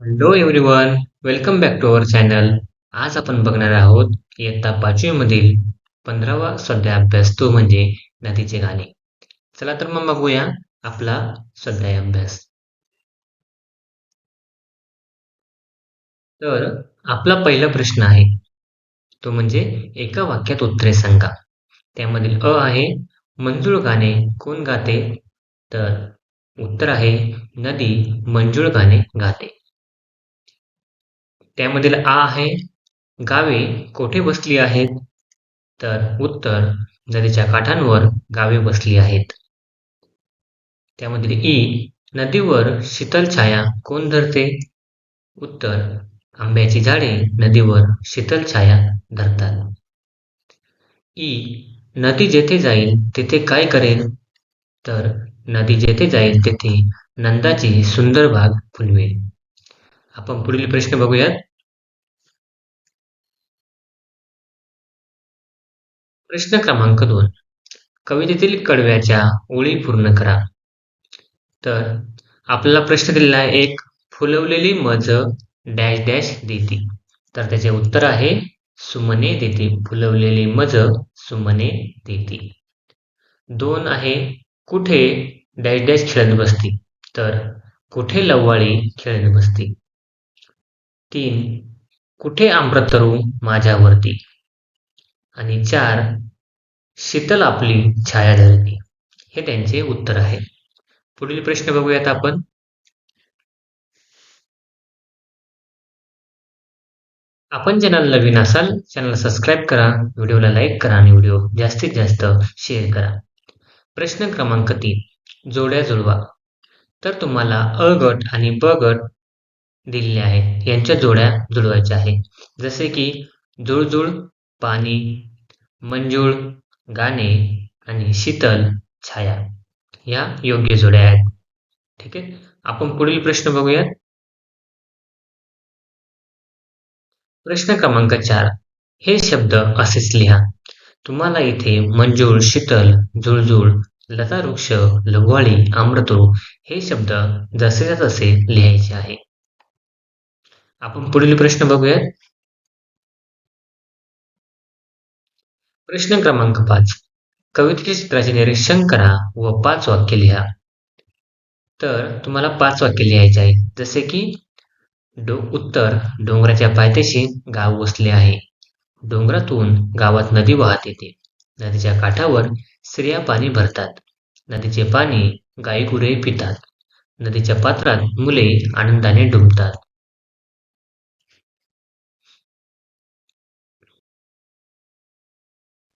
Hello everyone welcome back to our channel आज आपण बघणार आहोत इयत्ता पाचवी मधील पंधरावा स्वाध्याय अभ्यास तो म्हणजे नदीचे गाणे. चला तर मग बघूया आपला स्वाध्याय अभ्यास. तर आपला पहिला प्रश्न आहे तो म्हणजे एका वाक्यात उत्तरे सांगा. त्यामधील अ आहे मंजूळ गाणे कोण गाते? तर उत्तर आहे नदी मंजूळ गाणे गाते. त्यामधील आ आहे गावे कोठे बसली आहेत? तर उत्तर नदीच्या काठांवर गावे बसली आहेत. त्यामधील ई नदीवर शीतल छाया कोण धरते? उत्तर आंब्याची झाडे नदीवर शीतल छाया धरतात. ई नदी जेथे जाईल तेथे काय करेल? तर नदी जेथे जाईल तेथे नंदाची सुंदर बाग फुलवेल. आपण पुढील प्रश्न बघूयात. प्रश्न क्रमांक दोन. कवितेतील कडव्याच्या ओळी पूर्ण करा. तर आपल्याला प्रश्न दिलेला आहे एक फुलवलेली मज डॅश डॅश देती. तर त्याचे उत्तर आहे सुमने देती. फुलवलेली मज सुमने देती. दोन आहे कुठे डॅश डॅश खेळत बसती? तर कुठे लव्वाळी खेळत बसती? तीन कुठे आम्रतरू माझ्यावरती? आणि चार शीतल आपली छाया धरती हे त्यांचे उत्तर आहे. पुढील प्रश्न बघूयात आपण. आपण चॅनल नवीन असाल चॅनल सबस्क्राईब करा व्हिडिओला लाईक करा आणि व्हिडिओ जास्तीत जास्त शेअर करा. प्रश्न क्रमांक तीन जोड्या जुळवा. तर तुम्हाला अ गट आणि ब गट दिलेले आहेत. यांच्या जोड्या जुळवायच्या आहेत. जसे की जुळजुळ पाणी मंजूळ गाणे आणि शीतल छाया या योग्य जोड्या आहेत. ठीक आहे? आपण पुढील प्रश्न बघूयात. प्रश्न क्रमांक चार. हे शब्द असेच लिहा. तुम्हाला इथे मंजूळ शीतल झुळझुळ लता वृक्ष लघवाळी आम्रतरू हे शब्द जसे तसे लिहायचे आहे. आपण पुढील प्रश्न बघूयात. प्रश्न क्रमांक पाच. कवितेच्या चित्राचे निरीक्षण करा व पाच वाक्य लिहा. तर तुम्हाला पाच वाक्य लिहायचे आहे जसे की डो उत्तर डोंगराच्या पायथ्याशी गाव वसले आहे. डोंगरातून गावात नदी वाहत येते. नदीच्या काठावर स्त्रिया पाणी भरतात. नदीचे पाणी गायीगुरे पितात. नदीच्या पात्रात मुले आनंदाने डुंबतात.